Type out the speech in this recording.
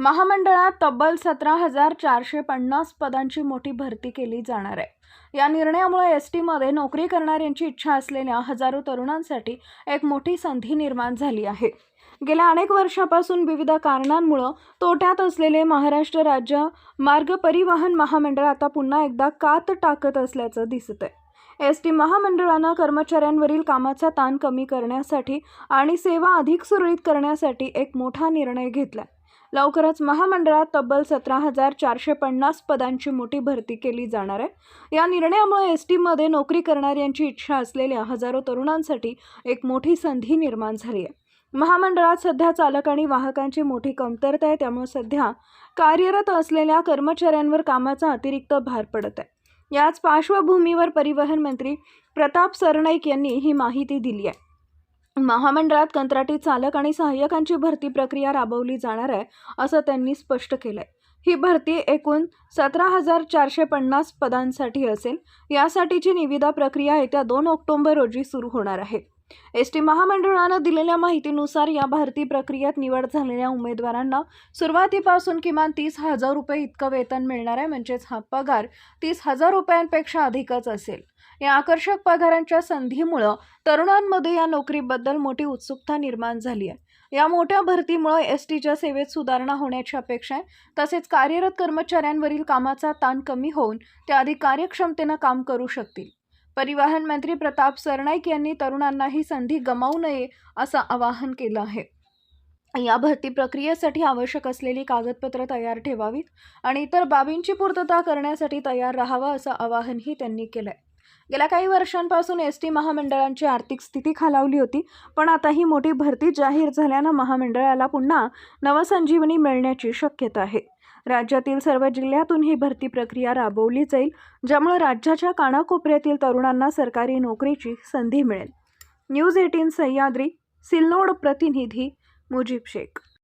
महामंडळात तब्बल सतरा हजार चारशे पन्नास पदांची मोठी भरती केली जाणार आहे. या निर्णयामुळे एस टीमध्ये नोकरी करणाऱ्यांची इच्छा असलेल्या हजारो तरुणांसाठी एक मोठी संधी निर्माण झाली आहे. गेल्या अनेक वर्षापासून विविध कारणांमुळं तोट्यात असलेले महाराष्ट्र राज्य मार्ग परिवहन महामंडळ आता पुन्हा एकदा कात टाकत असल्याचं दिसत आहे एस टी महामंडळानं कर्मचाऱ्यांवरील कामाचा ताण कमी करण्यासाठी आणि सेवा अधिक सुरळीत करण्यासाठी एक मोठा निर्णय घेतला लवकरच महामंडळात तब्बल सतरा हजार चारशे पन्नास पदांची मोठी भरती केली जाणार आहे. या निर्णयामुळे एस टीमध्ये नोकरी करणाऱ्यांची इच्छा असलेल्या हजारो तरुणांसाठी एक मोठी संधी निर्माण झाली आहे. महामंडळात सध्या चालक आणि वाहकांची मोठी कमतरता आहे. त्यामुळे सध्या कार्यरत असलेल्या कर्मचाऱ्यांवर कामाचा अतिरिक्त भार पडत आहे. याच पार्श्वभूमीवर परिवहन मंत्री प्रताप सरनाईक यांनी ही माहिती दिली आहे. महामंडळात कंत्राटी चालक आणि सहाय्यकांची भरती प्रक्रिया राबवली जाणार आहे असं त्यांनी स्पष्ट केलंय. ही भरती एकूण सतरा हजार चारशे पन्नास पदांसाठी असेल. यासाठीची निविदा प्रक्रिया येत्या दोन ऑक्टोबर रोजी सुरू होणार आहे. एस टी महामंडळानं दिलेल्या माहितीनुसार या भरती प्रक्रियेत निवड झालेल्या उमेदवारांना सुरुवातीपासून किमान तीस हजार रुपये इतकं वेतन मिळणार आहे म्हणजेच हा पगार तीस हजार रुपयांपेक्षा अधिकच असेल. या आकर्षक पगारांच्या संधीमुळं तरुणांमध्ये या नोकरीबद्दल मोठी उत्सुकता निर्माण झाली आहे. या मोठ्या भरतीमुळे एस टीच्या सेवेत सुधारणा होण्याची अपेक्षा आहे. तसेच कार्यरत कर्मचाऱ्यांवरील कामाचा ताण कमी होऊन ते अधिक कार्यक्षमतेनं काम करू शकतील. परिवहन मंत्री प्रताप सरनाईक यांनी तरुणांना ही संधी गमावू नये असं आवाहन केलं आहे. या भरती प्रक्रियेसाठी आवश्यक असलेली कागदपत्रं तयार ठेवावीत आणि इतर बाबींची पूर्तता करण्यासाठी तयार राहावं असं आवाहनही त्यांनी केलं आहे गेल्या काही वर्षांपासून एस टी महामंडळांची आर्थिक स्थिती खालावली होती पण आता ही मोठी भरती जाहीर झाल्यानं महामंडळाला पुन्हा नवसंजीवनी मिळण्याची शक्यता आहे. राज्यातील सर्व जिल्ह्यातून ही भरती प्रक्रिया राबवली जाईल ज्यामुळे राज्याच्या कानाकोपऱ्यातील तरुणांना सरकारी नोकरीची संधी मिळेल. न्यूज एटीन सह्याद्री सिल्लोड प्रतिनिधी मुजीब शेख.